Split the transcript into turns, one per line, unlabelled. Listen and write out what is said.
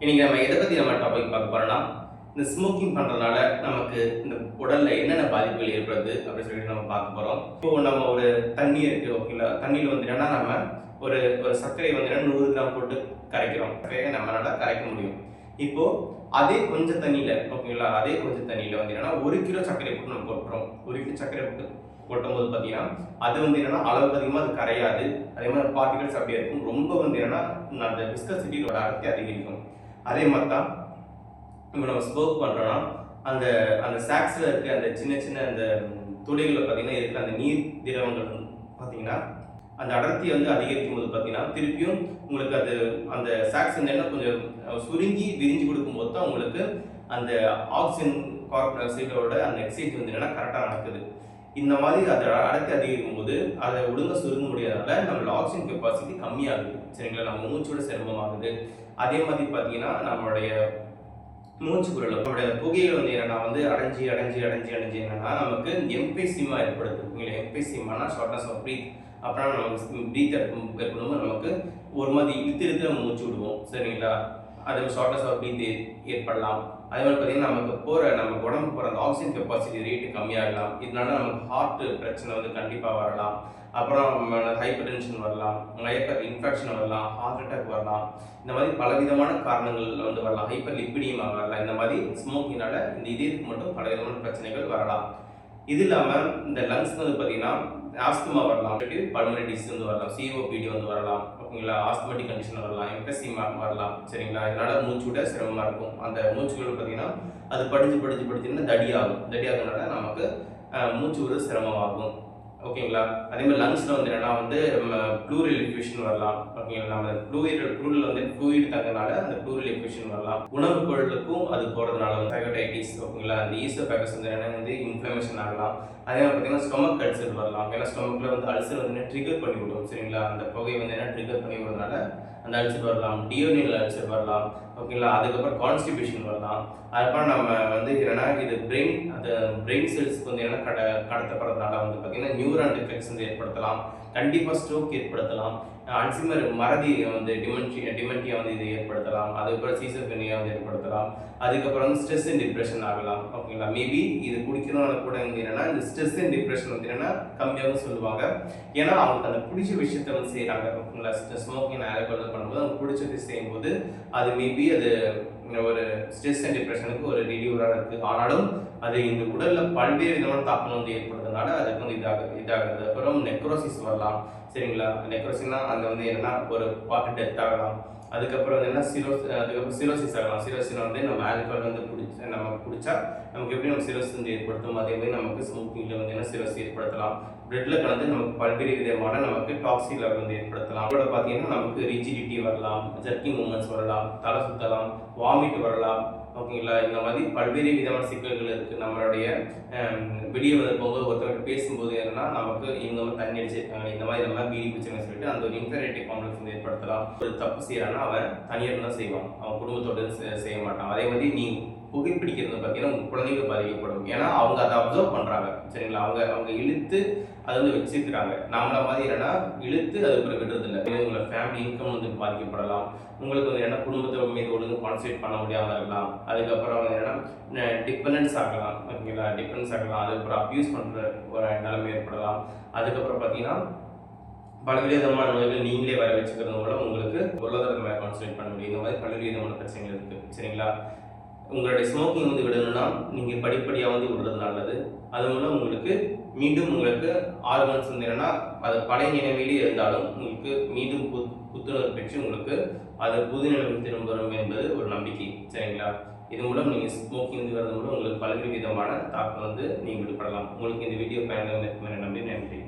இன்னைக்கு நம்ம எதை பற்றி நம்ம டாபிக் பார்க்க போறோம்னா இந்த ஸ்மோக்கிங் பண்ணுறதுனால நமக்கு இந்த உடல்ல என்னென்ன பாதிப்புகள் ஏற்படுது அப்படின்னு சொல்லிட்டு நம்ம பார்க்க போகிறோம் இப்போ நம்ம ஒரு தண்ணி இருக்கு ஓகேங்களா தண்ணியில் வந்து நம்ம ஒரு ஒரு சர்க்கரை வந்து என்னன்னா நூறு கிராம் போட்டு கரைக்கிறோம். சர்க்கரையை நம்மளால கரைக்க முடியும். இப்போ அதே கொஞ்சம் தண்ணியில ஓகேங்களா அதே கொஞ்சம் தண்ணியில வந்து என்னென்னா ஒரு கிலோ சர்க்கரை போட்டு நம்ம போட்டுறோம் ஒரு கிலோ சர்க்கரை போட்டு கொட்டும் போது பார்த்தீங்கன்னா அது வந்து என்னன்னா அளவுக்கு அதிகமாக அது கரையாது. அதே மாதிரி பார்ட்டிகல்ஸ் அப்படியே இருக்கும். ரொம்ப வந்து என்னன்னா அந்த விஸ்கசிட்டியோட அடர்த்தி அதிகரிக்கும். அதே மாதிரி தான் இப்போ நம்ம ஸ்போக் பண்ணுறோன்னா அந்த அந்த சாக்ஸில் இருக்க அந்த சின்ன சின்ன அந்த துடைகளில் பார்த்தீங்கன்னா இருக்கிற அந்த நீர் திரவங்கள் பார்த்தீங்கன்னா அந்த அடர்த்தி வந்து அதிகரிக்கும் போது பார்த்தீங்கன்னா திருப்பியும் உங்களுக்கு அது அந்த சாக்ஸ் என்ன கொஞ்சம் சுருங்கி விரிஞ்சு கொடுக்கும்போது தான் உங்களுக்கு அந்த ஆக்சிஜன் கார்பன் டை ஆக்சைடோட அந்த எக்ஸைட் வந்து என்னென்னா கரெக்டாக நடக்குது. இந்த மாதிரி அதை அடர்த்தி அதிகரிக்கும் போது அதை ஒழுங்காக சுருங்க முடியாதனால நம்மளோட ஆக்சிஜன் கெப்பாசிட்டி கம்மியாகுது. சரிங்களா? நம்ம மூச்சோட சிரமமாகுது. அதே மாதிரி பார்த்தீங்கன்னா நம்மளுடைய மூச்சு குரல் நம்மளுடைய புகையில் வந்து என்னன்னா வந்து அடைஞ்சி அடைஞ்சி அடைஞ்சி அடைஞ்சி என்னன்னா நமக்கு எம்பேசிமா ஏற்படுது. ஓகேங்களா எம்பேசிமானா ஷார்ட்னஸ் ஆஃப் ப்ரீத் அப்புறம் நமக்கு ப்ரீத் ஏற்படும் நமக்கு ஒரு மாதிரி இழுத்து இழுத்து நம்ம மூச்சு விடுவோம். சரிங்களா? அது ஷார்ட்னஸ் ஆஃப் பீத் ஏற்படலாம். அதே மாதிரி பார்த்தீங்கன்னா நமக்கு போகிற நம்ம உடம்பு போகிற அந்த ஆக்சிஜன் கெப்பாசிட்டி ரேட்டு கம்மியாகலாம். இதனால நமக்கு ஹார்ட்டு பிரச்சனை வந்து கண்டிப்பாக வரலாம். அப்புறம் ஹைப்பர் டென்ஷன் வரலாம். ஹைப்பர் இன்ஃபெக்ஷன் வரலாம். ஹார்ட் அட்டாக் வரலாம். இந்த மாதிரி பலவிதமான காரணங்கள் வந்து வரலாம். ஹைப்பர் லிப்பிடியமாக வரலாம். இந்த மாதிரி ஸ்மோக்கினால இந்த இதயத்துக்கு மட்டும் பலவிதமான பிரச்சனைகள் வரலாம். இது இல்லாமல் இந்த லங்ஸ் வந்து பார்த்தீங்கன்னா ஆஸ்துமா வரலாம். பல்மனரி டிசீஸ் வந்து வரலாம். சிஓபிடி வந்து வரலாம். ஓகேங்களா? ஆஸ்துமேட்டிக் கண்டிஷன் வரலாம். எம்பெசிமா வரலாம். சரிங்களா? இதனால மூச்சு விட சிரமமாக இருக்கும். அந்த மூச்சுகள் பார்த்தீங்கன்னா அது படிச்சு படிச்சு படிச்சுன்னா தடியாகும். தடியாகிறதுனால நமக்கு மூச்சு விட சிரமமாகும். ஓகேங்களா? அதே மாதிரி லங்ஸில் வந்து என்னென்னா வந்து ப்ளூரல் இன்ஃபியூஷன் வரலாம். ஓகேங்களா? நம்ம ப்ளூயிட் ப்ளூரில் வந்து ப்ளூயிட் தங்கனால அந்த ப்ளூரல் இன்ஃபியூஷன் வரலாம். உணவு பொருளுக்கும் அது போகிறதுனால வந்து ஹெப்படைட்டிஸ் ஓகேங்களா? அந்த ஈஸ்டர் பேக்கஸ் வந்து என்னென்ன வந்து இன்ஃப்ளமேஷன் ஆகலாம். அதே மாதிரி பார்த்தீங்கன்னா ஸ்டொமக் அல்சர் வரலாம். ஏன்னா ஸ்டொமக்கில் வந்து அல்சர் வந்து ட்ரிகர் பண்ணி விடும் சரிங்களா? அந்த புகை வந்து என்ன ட்ரிகர் பண்ணி விடுறதுனால அந்த அல்சர் வரலாம். டியோனியல் அல்சர் வரலாம். ஓகேங்களா? அதுக்கப்புறம் கான்ஸ்டிபேஷன் வரலாம். அதுக்கப்புறம் நம்ம வந்து என்னென்னா இது பிரெயின் அந்த பிரெயின் செல்ஸ்க்கு வந்து என்னென்னா கட கடத்தப்படுறதுனால வந்து பார்த்தீங்கன்னா நியூ நியூரான் டிஃபெக்ட்ஸ் வந்து ஏற்படுத்தலாம். கண்டிப்பாக ஸ்ட்ரோக் ஏற்படுத்தலாம். அல்சிமர் மறதி வந்து டிமென்ஷி டிமென்டியா வந்து இது ஏற்படுத்தலாம். அதுக்கப்புறம் சீசோஃபெனியா வந்து ஏற்படுத்தலாம். அதுக்கப்புறம் வந்து ஸ்ட்ரெஸ் அண்ட் டிப்ரெஷன் ஆகலாம் ஓகேங்களா மேபி இது குடிக்கிறவங்க கூட வந்து என்னன்னா இந்த ஸ்ட்ரெஸ் அண்ட் டிப்ரெஷன் வந்து என்னன்னா கம்மியாகவும் சொல்லுவாங்க. ஏன்னா அவங்களுக்கு அந்த பிடிச்ச விஷயத்த வந்து செய்கிறாங்க ஓகேங்களா ஸ்மோக்கிங் ஆல்கோல் பண்ணும்போது அவங்க பிடிச்சது செய்யும்போது அது மேபி அது ஒரு ஸ்ட்ரெஸ் அண்ட் டிப்ரெஷனுக்கு ஒரு ரிலீவராக இருக்குது ஆனாலும் அது இந்த உடலில் பல்வேறு விதமான தாக்கம் வந்து ஏற்படுறதுனால அதுக்கு வந்து இதாக இதாகுது. அப்புறம் நெக்ரோசிஸ் வரலாம். சரிங்களா? நெக்ரோசிஸ்னால் அந்த வந்து என்னென்னா ஒரு பார்ட் டெத் ஆகலாம். அதுக்கப்புறம் வந்து என்ன சிரோ அதுக்கப்புறம் சிரோசிஸ் ஆகலாம். சிரோசிஸ் வந்து நம்ம ஆல்கோல் வந்து பிடிச்ச நம்ம குடிச்சா நமக்கு எப்படி நம்ம சிரோசிஸ் வந்து ஏற்படுத்தும்? அதே மாதிரி நமக்கு ஸ்மோக்கிங்கில் வந்து என்ன சிரோஸ் ஏற்படுத்தலாம்? பிளட்ல கலந்து நமக்கு பல்வேறு விதமான நமக்கு டாக்ஸிக் லெவல் வந்து ஏற்படுத்தலாம். அதோட பார்த்தீங்கன்னா நமக்கு ரிஜிடிட்டி வரலாம் ஜர்க்கிங் மூமெண்ட்ஸ் வரலாம் தலை சுத்தலாம் வாமிட் வரலாம். ஓகேங்களா? இந்த மாதிரி பல்வேறு விதமான சிக்கல்கள் இருக்குது நம்மளுடைய வெளியே வந்து போகும்போது ஒருத்தவங்க பேசும்போது என்னன்னா நமக்கு இவங்க வந்து தண்ணி அடிச்சிருக்காங்க இந்த மாதிரி நம்ம பீடி பிடிச்சாங்கன்னு சொல்லிட்டு அந்த ஒரு இன்ஃபெரிட்டி காம்ப்ளெக்ஸ் வந்து ஏற்படுத்தலாம். ஒரு தப்பு செய்யறான்னா அவன் தனியாக தான் செய்வான். அவன் குடும்பத்தோடு செய்ய மாட்டான். அதே மாதிரி நீ புகைப்பிடிக்கிறது பார்த்தீங்கன்னா உங்கள் குழந்தைகள் பாதிக்கப்படும். ஏன்னா அவங்க அதை அப்சர்வ் பண்ணுறாங்க சரிங்களா? அவங்க அவங்க இழுத்து அதை வந்து வச்சிருக்கிறாங்க. நம்மள மாதிரி என்னன்னா இழுத்து அது விடுறது இல்லை. உங்களோட ஃபேமிலி இன்கம் வந்து பாதிக்கப்படலாம். உங்களுக்கு வந்து என்ன குடும்பத்தை மீது ஒழுங்கு கான்சன்ட்ரேட் பண்ண முடியாமல் இருக்கலாம். அதுக்கப்புறம் வந்து என்னன்னா டிபெண்டன்ஸ் ஆகலாம். ஓகேங்களா? டிபெண்டன்ஸ் ஆகலாம். அதுக்கப்புறம் அப்யூஸ் பண்ணுற ஒரு நிலைமை ஏற்படலாம். அதுக்கப்புறம் பார்த்தீங்கன்னா பல்வேறு விதமான நோய்கள் நீங்களே வர வச்சுக்கிறது மூலம் உங்களுக்கு பொருளாதாரத்தை மேலே கான்சன்ட்ரேட் பண்ண முடியும். இந்த மாதிரி பல்வேறு விதமான பிரச்சனைகள் இருக்குது சரிங்களா? உங்களுடைய ஸ்மோக்கிங் வந்து விடணும்னா நீங்கள் படிப்படியாக வந்து விடுறது நல்லது. அது மூலம் உங்களுக்கு மீண்டும் உங்களுக்கு ஆர்கன்ஸ் வந்து என்னென்னா அது பழைய நினைவிலே இருந்தாலும் உங்களுக்கு மீண்டும் புத் புத்துணர்வு பெற்று உங்களுக்கு அது புது நிலைமை திரும்ப வரும் என்பது ஒரு நம்பிக்கை. சரிங்களா? இது மூலம் நீங்கள் ஸ்மோக்கிங் வந்து வரது மூலம் உங்களுக்கு பல்வேறு விதமான தாக்கம் வந்து நீங்கள் விடுபடலாம். உங்களுக்கு இந்த வீடியோ பயனுள்ள நம்பி நன்றி.